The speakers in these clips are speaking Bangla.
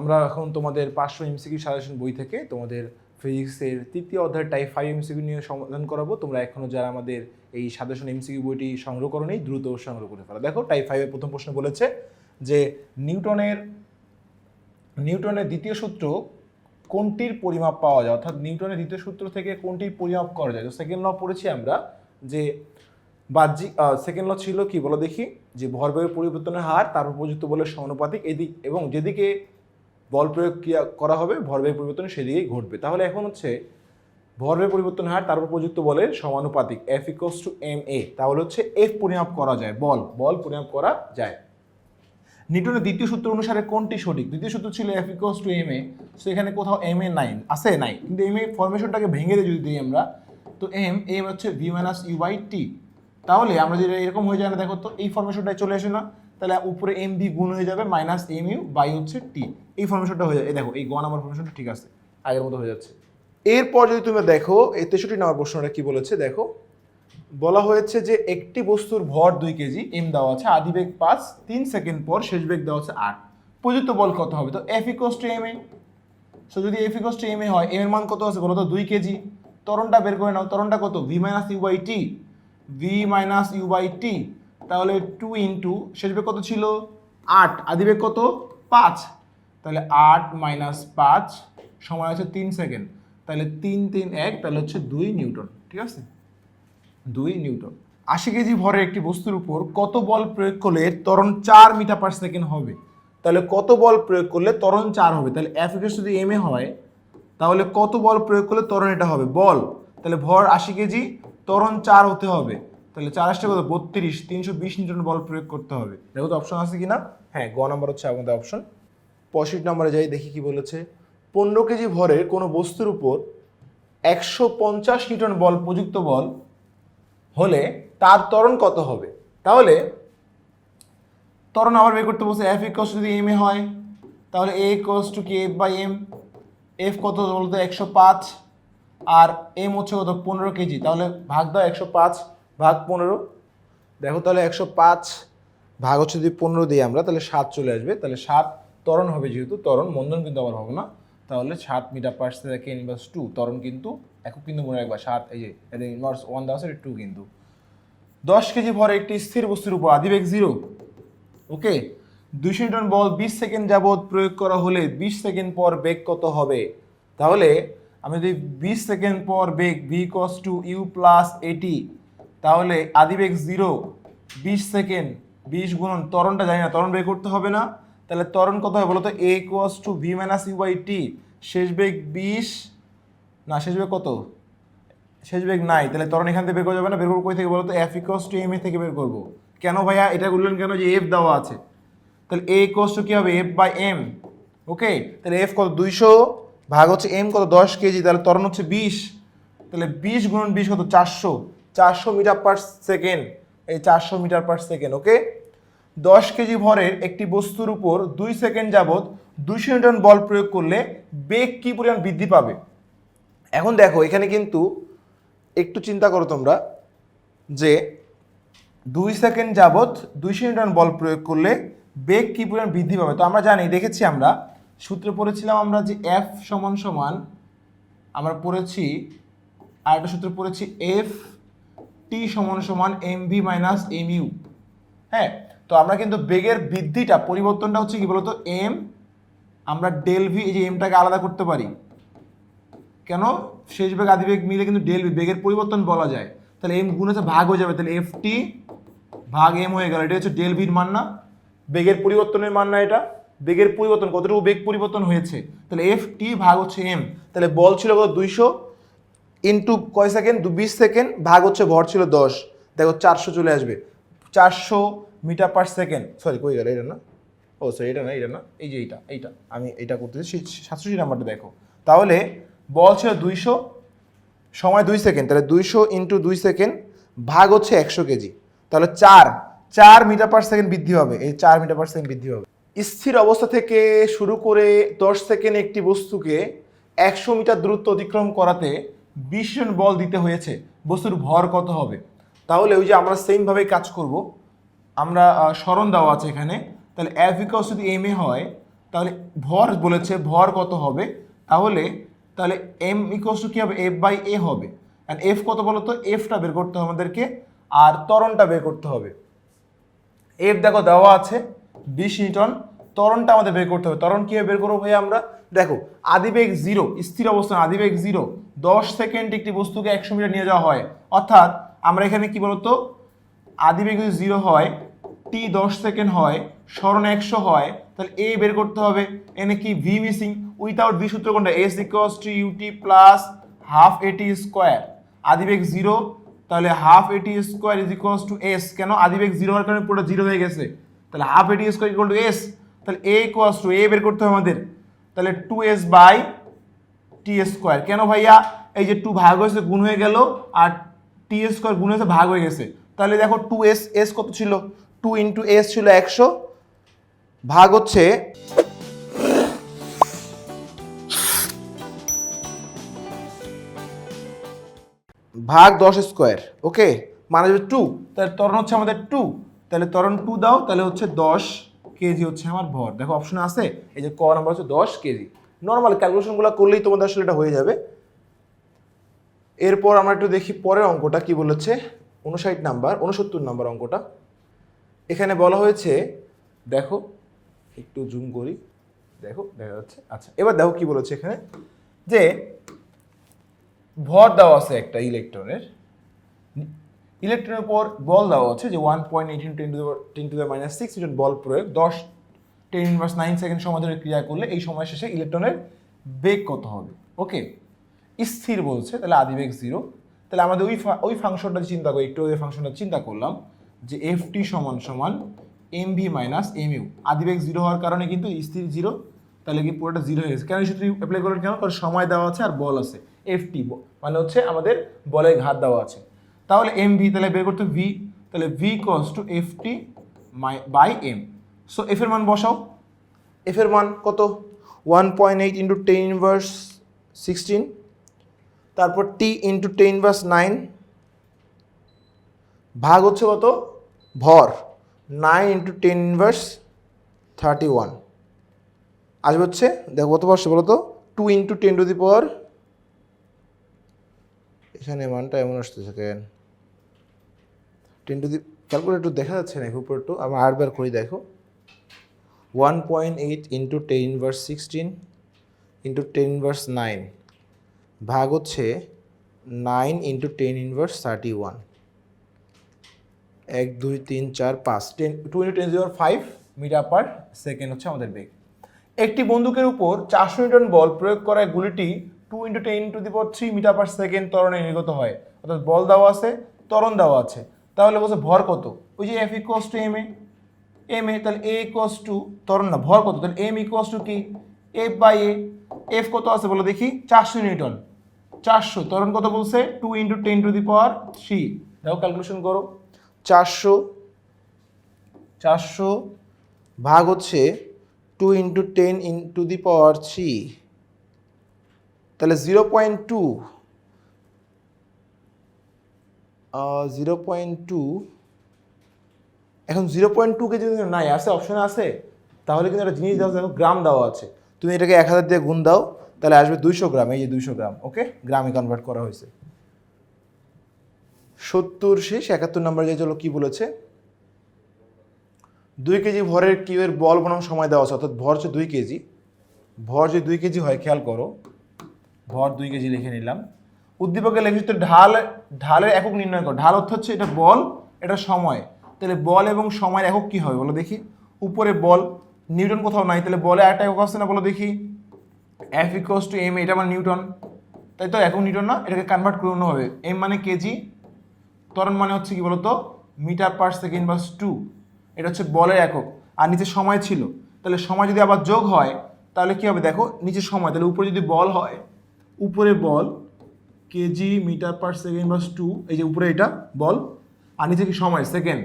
আমরা এখন তোমাদের পাঁচশো এমসিকিউ সাজেশন বই থেকে তোমাদের ফিজিক্সের তৃতীয় অধ্যায় টাইপ ফাইভ এমসিকিউ নিয়ে সমাধান করাবো। তোমরা এখনও যারা আমাদের এই সাজেশন এমসিকিউ বইটি সংগ্রহ করো নেই দ্রুত সংগ্রহ করে ফেলো। দেখো টাইপ ফাইভের প্রথম প্রশ্ন বলেছে যে নিউটনের নিউটনের দ্বিতীয় সূত্র কোনটির পরিমাপ পাওয়া যায়? অর্থাৎ নিউটনের দ্বিতীয় সূত্র থেকে কোনটির পরিমাপ করা যায়? তো সেকেন্ড ল পড়েছি আমরা যে বাহ্যিক সেকেন্ড ল ছিল কি বলো দেখি? যে ভরবেগের পরিবর্তনের হার, তার উপযুক্ত বলে সমানুপাতিক, এদিক এবং যেদিকে বল প্রয়োগ ক্রিয়া করা হবে, ভরবেগ পরিবর্তন সেদিকেই ঘটবে। তাহলে এখন হচ্ছে ভরবেগ পরিবর্তন হার, তার প্রযুক্ত বলের সমানুপাতিক F equals to M A তাহলে হচ্ছে এফ পরিমাপ করা যায়, বল বল পরিমাপ করা যায়। নিউটনের দ্বিতীয় সূত্র অনুসারে কোনটি সঠিক? দ্বিতীয় সূত্র ছিল F equals to M A সেখানে কোথাও এম এ নাই, আছে নাই, কিন্তু এম এ ফরমেশনটাকে ভেঙে দিয়ে যদি দিই আমরা, তো এম এম হচ্ছে V minus U by T তাহলে আমরা যদি এরকম হয়ে যায় না দেখো তো এই ফরমেশনটাই চলে আসে না তাহলে উপরে এম বি গুণ হয়ে যাবে মাইনাস এম ইউ বাই হচ্ছে টি এই ফরমেশনটা হয়ে যায়। এই দেখো, এই গ নাম্বার ফরমেশনটা ঠিক আছে, আগের মতো হয়ে যাচ্ছে। এরপর যদি তুমি দেখো, এই তেষট্টি নাম্বার প্রশ্নটা কি বলেছে, দেখো, বলা হয়েছে যে একটি বস্তুর ভর দুই কেজি এম দেওয়া আছে, আদি বেগ পাঁচ, তিন সেকেন্ড পর শেষ বেগ দেওয়া আছে আট। প্রযুক্ত বল কত হবে? তো F equals to M A so যদি F equals to M A হয় এম এর মান কত আছে বলো তো? দুই কেজি। তরণটা বের করে নাও তরণটা কত? V minus U by T V minus U by T তাহলে টু ইন্টু শেষ বেগ কত ছিল? আট। আদি বেগ কত? পাঁচ। তাহলে আট মাইনাস পাঁচ সময় আছে তিন সেকেন্ড তাহলে তিন তিন, এক, তাহলে হচ্ছে দুই নিউটন। ঠিক আছে? দুই নিউটন। আশি কেজি ভরের একটি বস্তুর উপর কত বল প্রয়োগ করলে এর ত্বরণ চার মিটার পার সেকেন্ড হবে? তাহলে কত বল প্রয়োগ করলে ত্বরণ চার হবে? তাহলে এফ যদি এম এ হয়। তাহলে কত বল প্রয়োগ করলে ত্বরণ এটা হবে? বল। তাহলে ভর আশি কেজি, ত্বরণ চার হতে হবে। তাহলে চার আসতে কত বত্রিশ, তিনশো বিশ নিউটন বল প্রয়োগ করতে হবে। তো অপশন আছে কি না হ্যাঁ গ নাম্বার হচ্ছে আমাদের অপশন পঁয়ষট্টি নম্বরে যাই, দেখি কি বলেছে। পনেরো কেজি ভরের কোনো বস্তুর উপর একশো পঞ্চাশ নিউটন বল প্রযুক্ত বল হলে তার ত্বরণ কত হবে? তাহলে ত্বরণ আবার বের করতে বলছে এফ ইকোস যদি এম এ হয়, তাহলে এ ইকোস টু কি এফ বাই এম এফ কত বলতো? একশো পাঁচ। আর এম হচ্ছে কত? পনেরো কেজি। তাহলে ভাগ দাও একশো পাঁচ। ভাগ পনেরো। দেখো তাহলে একশো পাঁচ ভাগ হচ্ছে যদি পনেরো দিই আমরা, তাহলে সাত চলে আসবে। তাহলে সাত ত্বরণ হবে যেহেতু, ত্বরণ মন্দন কিন্তু আবার হবে না। তাহলে সাত metre per second inverse two ত্বরণ কিন্তু একক কিন্তু মনে রাখবা, সাত, এই যে ইনভার্স ওয়ান দেওয়া টু কিন্তু। দশ কেজি ভরে একটি স্থির বস্তুর উপর আদিবেগ জিরো ওকে দুইশো নিউটন বল বিশ সেকেন্ড যাবৎ প্রয়োগ করা হলে বিশ সেকেন্ড পর বেগ কত হবে? তাহলে আমি যদি বিশ সেকেন্ড পর বেগ V equals to U plus AT তাহলে আদিবেগ জিরো বিশ সেকেন্ড বিশ গুণন ত্বরণটা জানি না, ত্বরণ বের করতে হবে না। তাহলে ত্বরণ কত হবে বলো তো A equals to V minus U by T শেষ বেগ বিশ, না, শেষ বেগ কত? শেষ বেগ নাই। তাহলে তরণ এখান থেকে বের করা যাবে না, বের করব কই থেকে বলো তো F equals to M A থেকে বের করব। কেন ভাইয়া? এটা বললেন কেন যে এফ দেওয়া আছে? তাহলে এ ইকোস টু কী হবে? এফ বাই এম ওকে তাহলে এফ কত? দুইশো ভাগ হচ্ছে এম কত? দশ কেজি। তাহলে তরণ হচ্ছে বিশ। তাহলে বিশ গুণন বিশ কত? চারশো। চারশো মিটার পার সেকেন্ড, এই চারশো মিটার পার সেকেন্ড ওকে দশ কেজি ভরের একটি বস্তুর উপর দুই সেকেন্ড যাবৎ দুইশো নিউটন বল প্রয়োগ করলে বেগ কী পরিমাণ বৃদ্ধি পাবে? এখন দেখো, এখানে কিন্তু একটু চিন্তা করো তোমরা যে দুই সেকেন্ড যাবৎ দুইশো নিউটন বল প্রয়োগ করলে বেগ কী পরিমাণ বৃদ্ধি পাবে? তো আমরা জানি, দেখেছি আমরা, সূত্রে পড়েছিলাম আমরা যে এফ সমান সমান আমরা পড়েছি আর একটা সূত্র পড়েছি এফ টি সমান সমান M V minus M U হ্যাঁ তো আমরা কিন্তু বেগের বৃদ্ধিটা, পরিবর্তনটা হচ্ছে কি বলতো, এম, আমরা ডেল ভি, এই যে এমটাকে আলাদা করতে পারি। কেন? শেষ বেগ, আদি বেগ মিলে কিন্তু ডেল ভি, বেগের পরিবর্তন বলা যায়। তাহলে এম গুণ হচ্ছে ভাগ হয়ে যাবে, তাহলে এফ টি ভাগ এম হয়ে গেল। এটা হচ্ছে ডেল ভির মান না? বেগের পরিবর্তনের মান না এটা? বেগের পরিবর্তন, কতটুকু বেগ পরিবর্তন হয়েছে? তাহলে এফ টি ভাগ হচ্ছে এম। তাহলে বল ছিল কত? দুইশো। ইন্টু কয় সেকেন্ড? দু বিশ সেকেন্ড। ভাগ হচ্ছে ভর ছিল দশ। দেখো চারশো চলে আসবে। চারশো মিটার পার সেকেন্ড। সরি কই গেল? এটা না? ও সরি এটা না এটা না? এই যে এইটা এইটা। আমি এটা করতেছি। সাতষট্টি নাম্বারটা দেখো। তাহলে বল ছিল দুইশো সময় দুই সেকেন্ড। তাহলে দুইশো ইন্টু দুই সেকেন্ড ভাগ হচ্ছে একশো কেজি। তাহলে চার চার মিটার পার সেকেন্ড বৃদ্ধি হবে। এই চার মিটার পার সেকেন্ড বৃদ্ধি হবে। স্থির অবস্থা থেকে শুরু করে দশ সেকেন্ড একটি বস্তুকে একশো মিটার দূরত্ব অতিক্রম করাতে বিশ জন বল দিতে হয়েছে, বস্তুর ভর কত হবে? তাহলে ওই যে আমরা সেমভাবে কাজ করব। আমরা স্মরণ দেওয়া আছে এখানে। তাহলে এফ ইকস যদি এম এ হয়, তাহলে ভর বলেছে, ভর কত হবে? তাহলে তাহলে এম ইকোয়াস টু কী হবে? এফ বাই এ হবে। অ্যান্ড এফ কত বলো তো এফটা বের করতে হবে আমাদেরকে, আর ত্বরণটা বের করতে হবে। এফ দেখো দেওয়া আছে, বিশ নিউটন ত্বরণটা আমাদের বের করতে হবে। ত্বরণ কীভাবে বের করব ভাই আমরা? দেখো, আদিবেগ জিরো স্থির অবস্থান, আদিবেগ জিরো দশ সেকেন্ড একটি বস্তুকে একশো মিটার নিয়ে যাওয়া হয়। অর্থাৎ আমরা এখানে কি বলতো? আদিবেগ যদি জিরো হয় টি দশ সেকেন্ড হয়, স্মরণ একশো হয়, তাহলে এ বের করতে হবে। এনে কি? ভি মিসিং উইথাউট ভি সূত্র কোনটা? S equals to UT plus half AT square আদিবেগ zero তাহলে half AT square is equals to S কেন? আদিবেগ জিরো হওয়ার কারণে পুরো জিরো হয়ে গেছে। তাহলে half AT square equal to S তাহলে এ ইকুয়ালস টু এ বের করতে হবে আমাদের। তাহলে two S by T square কেন ভাইয়া? এই যে টু ভাগ হয়েছে, গুণ হয়ে গেল, আর টি স্কোয়ার গুণ হয়েছে, ভাগ হয়ে গেছে। তাহলে দেখো টু এস এস কত ছিল? টু ইন্টু এস ছিল একশো। ভাগ হচ্ছে ভাগ দশ স্কোয়ার ওকে মানে টু তাহলে তরণ হচ্ছে আমাদের টু তাহলে তরণ টু দাও, তাহলে হচ্ছে দশ। কেজি হচ্ছে আমার ভর। দেখো অপশন আছে, এই যে ক নাম্বার হচ্ছে দশ কেজি। নর্মাল ক্যালকুলেশনগুলো করলেই তোমাদের আসলে এটা হয়ে যাবে। এরপর আমরা একটু দেখি পরের অঙ্কটা কি বলেছে, উনষাট নাম্বার উনসত্তর নাম্বার অঙ্কটা। এখানে বলা হয়েছে, দেখো, একটু জুম করি, দেখো, দেখা যাচ্ছে। আচ্ছা এবার দেখো কি বলেছে এখানে, যে ভর দেওয়া আছে একটা ইলেকট্রনের ইলেকট্রনের উপর বল দেওয়া আছে যে one point eighteen ten to ten to the minus six newton বল প্রয়োগ। দশ টেন ইনভার্স নাইন সেকেন্ড সময় ধরে ক্রিয়া করলে এই সময় শেষে ইলেকট্রনের বেগ কত হবে? ওকে? স্থির বলছে, তাহলে আদিবেগ জিরো তাহলে আমাদের ওই ওই ফাংশনটা চিন্তা করি, একটু ওই ফাংশনটা চিন্তা করলাম যে এফ টি সমান সমান M V minus M U আদিবেগ zero হওয়ার কারণে কিন্তু স্থির জিরো তাহলে কি পুরোটা জিরো হয়ে গেছে। কেন সূত্র অ্যাপ্লাই করলেন কেন? কারণ সময় দেওয়া আছে আর বল আছে। এফ টি মানে হচ্ছে আমাদের বলের ঘাত দেওয়া আছে। তাহলে এম ভি তাহলে বের করতে ভি তাহলে V equals to F T by M so F এর মান বসাও। এফ এর মান কত? One point eight into ten inverse sixteen তারপর T into ten inverse nine ভাগ হচ্ছে কত? ভর। Nine into ten inverse thirty one আসবে হচ্ছে, দেখো কত বসছে বলো তো? Two into ten to the power এখানে মানটা এমন আসতেছে কেন? টেন টু দি ক্যালকুলেটর দেখা যাচ্ছে না উপর একটু আমি আটবার করি, দেখো। One point eight into ten inverse sixteen into ten inverse nine ভাগ হচ্ছে nine into ten inverse thirty one এক, দুই, তিন, চার, পাঁচ ten two into ten zero five metre per second হচ্ছে আমাদের বেগ। একটি বন্দুকের উপর চারশো নিউটন বল প্রয়োগ করায় গুলিটি two into ten to the three metre per second ত্বরণে নির্গত হয়। অর্থাৎ বল দেওয়া আছে তরণ দেওয়া আছে। তাহলে বলছে ভর কত? ওই যে F equals to M A M A তাহলে এ ইকোয়াস টু ত্বরণ না, ভর কত? তাহলে এম ইকোয়াস টু কি? এফ বাই এ এফ কত আছে বলো দেখি? চারশো নিউটন। চারশো, ত্বরণ কত বলছে? Two into ten to the power three দেখো ক্যালকুলেশন করো। চারশো চারশো ভাগ হচ্ছে two into ten in to the power three তাহলে zero point two zero point two এখন জিরো পয়েন্ট টু কেজি নাই আছে অপশনে আছে, তাহলে কিন্তু একটা জিনিস দেওয়া দেখো গ্রাম দেওয়া আছে। তুমি এটাকে এক হাজার দিয়ে গুণ দাও, তাহলে আসবে দুইশো গ্রাম এই যে দুইশো গ্রাম ওকে গ্রামে কনভার্ট করা হয়েছে। সত্তর শেষ, একাত্তর নম্বর যে চলো কি বলেছে? দুই কেজি ভরের কিউয়ের বল বনাম সময় দেওয়া আছে, অর্থাৎ ভর হচ্ছে দুই কেজি। ভর যদি দুই কেজি হয়, খেয়াল করো, ভর দুই কেজি লিখে নিলাম। উদ্দীপকে লেখিত ঢাল, ঢালের একক নির্ণয় কর। ঢাল অর্থ হচ্ছে এটা বল, এটা সময়। তাহলে বল এবং সময়ের একক কি হবে বলো দেখি। উপরে বল, নিউটন কোথাও নাই, তাহলে বলে একটা একক আসছে না বলো দেখি। এফ ইকোয়াস টু এম এটা মানে নিউটন। তাই তো একক নিউটন না, এটাকে কনভার্ট করে অন্য হবে এম মানে কেজি ত্বরণ মানে হচ্ছে কি বলতো? মিটার পার সেকেন্ড বাস টু এটা হচ্ছে বলের একক। আর নিচে সময় ছিল। তাহলে সময় যদি আবার যোগ হয়, তাহলে কী হবে দেখো? নিচে সময়। তাহলে উপরে যদি বল হয়, উপরে বল কেজি মিটার পার সেকেন্ড বাস টু এই যে উপরে এটা, বল। আর নিচে কি সময়? সেকেন্ড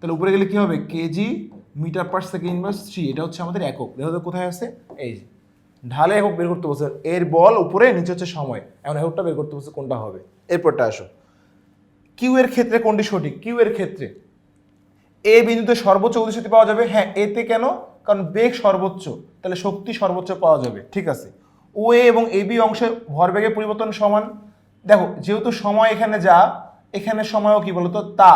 তাহলে উপরে গেলে কি হবে? কেজি মিটার পার সেকেন্ড বাস থ্রি এটা হচ্ছে আমাদের একক। দেখো তো কোথায় আছে? এই যে। ঢালে একক বের করতে বলছে, এর বল উপরে, নিচে হচ্ছে সময়। এখন এককটা বের করতে বলছে কোনটা হবে? এরপরটা আসো। কিউ এর ক্ষেত্রে কোনটি সঠিক? কিউ এর ক্ষেত্রে। এ বিন্দুতে সর্বোচ্চ গতিশক্তি পাওয়া যাবে? হ্যাঁ এতে কেন? কারণ বেগ সর্বোচ্চ। তাহলে শক্তি সর্বোচ্চ পাওয়া যাবে। ঠিক আছে। ও এ এবং এ বি অংশে ভরবেগের পরিবর্তন সমান। দেখো, যেহেতু সময় এখানে যা, এখানে সময়ও কি বলতো? তা।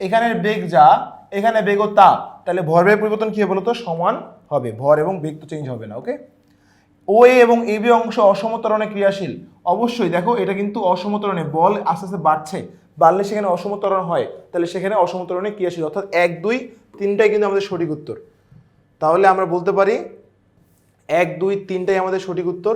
এখানের বেগ যা, এখানে বেগও তা। তাহলে ভরবেগের পরিবর্তন কি বলতো? সমান হবে। ভর এবং বেগ তো চেঞ্জ হবে না ওকে ও এ এবং এ বি অংশ অসমতরণে ক্রিয়াশীল। অবশ্যই দেখো, এটা কিন্তু অসমতরণে। বল আস্তে আস্তে বাড়ছে। বাড়লে সেখানে অসমতরণ হয়। তাহলে সেখানে অসমতরণে ক্রিয়াশীল। অর্থাৎ এক, দুই, তিনটাই কিন্তু আমাদের সঠিক উত্তর। তাহলে আমরা বলতে পারি, এক, দুই, তিনটাই আমাদের সঠিক উত্তর।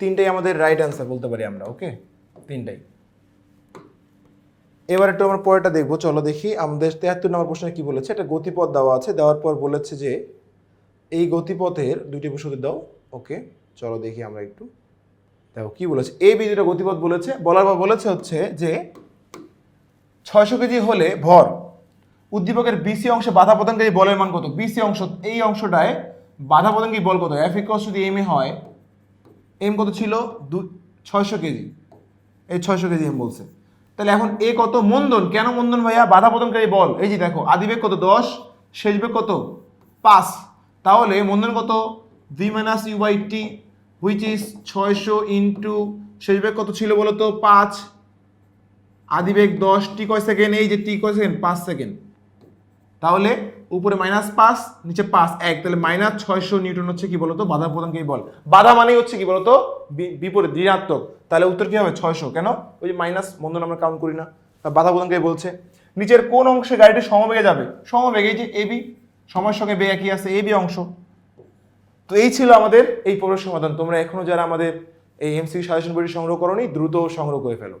তিনটাই আমাদের রাইট অ্যান্সার বলতে পারি আমরা ওকে তিনটাই। এবার একটু আমরা পরেরটা দেখব, চলো দেখি। আমাদের তেহাত্তর নম্বর প্রশ্নে কি বলেছে? একটা গতিপথ দেওয়া আছে, দেওয়ার পর বলেছে যে, এই গতিপথের দুইটি বসতি দাও ওকে চলো দেখি আমরা একটু। দেখো, কি বলেছে? এই দুটো গতিপথ বলেছে, বলার পর বলেছে হচ্ছে যে, ছয়শো কেজি হলে ভর, উদ্দীপকের বিসি অংশে বাধা প্রদানকারী বলের মান কত? বিসি অংশ, এই অংশটায় বাধা প্রদানকারী বল কত? এফ ইকস যদি এম এ হয় এম কত ছিল? দু, ছয়শো কেজি। এই ছয়শো কেজি এম বলছে। তাহলে এখন এ কত? মন্দন। কেন মন্দন ভাইয়া? বাধা প্রদানকারী বল। এই যে দেখো, আদিবেগ কত? দশ। শেষ বেগ কত? পাঁচ। তাহলে মন্দন কত? V minus U by T which is ছয়শো ইন্টু শেষ বেগ কত ছিল বলো তো? পাঁচ। আদিবেগ দশ। টি কয় সেকেন্ড এই যে টি কয় সেকেন্ড পাঁচ সেকেন্ড তাহলে উপরে মাইনাস পাঁচ, নিচে পাঁচ, এক। তাহলে মাইনাস ছয়শো নিউটন হচ্ছে কি বলতো? বাধা প্রদানকারী বল। বাধা মানেই হচ্ছে কি বলতো? বি- বিপরীত, ঋণাত্মক। তাহলে উত্তর কি হবে? ছয়শো। কেন? ওই যে মাইনাস বন্ধন আমরা কাউন্ট করি না। বাধা প্রদানকারী বলছে। নিচের কোন অংশে গাড়িটি সমবেগে যাবে? সমবেগে যে এবি সময়ের সঙ্গে বেগ একই আছে এবি অংশ। তো এই ছিল আমাদের এই পৌর সমাধান। তোমরা এখনও যারা আমাদের এই এমসি সাজেশন বইটি সংগ্রহ করনি, দ্রুত সংগ্রহ করে ফেলো।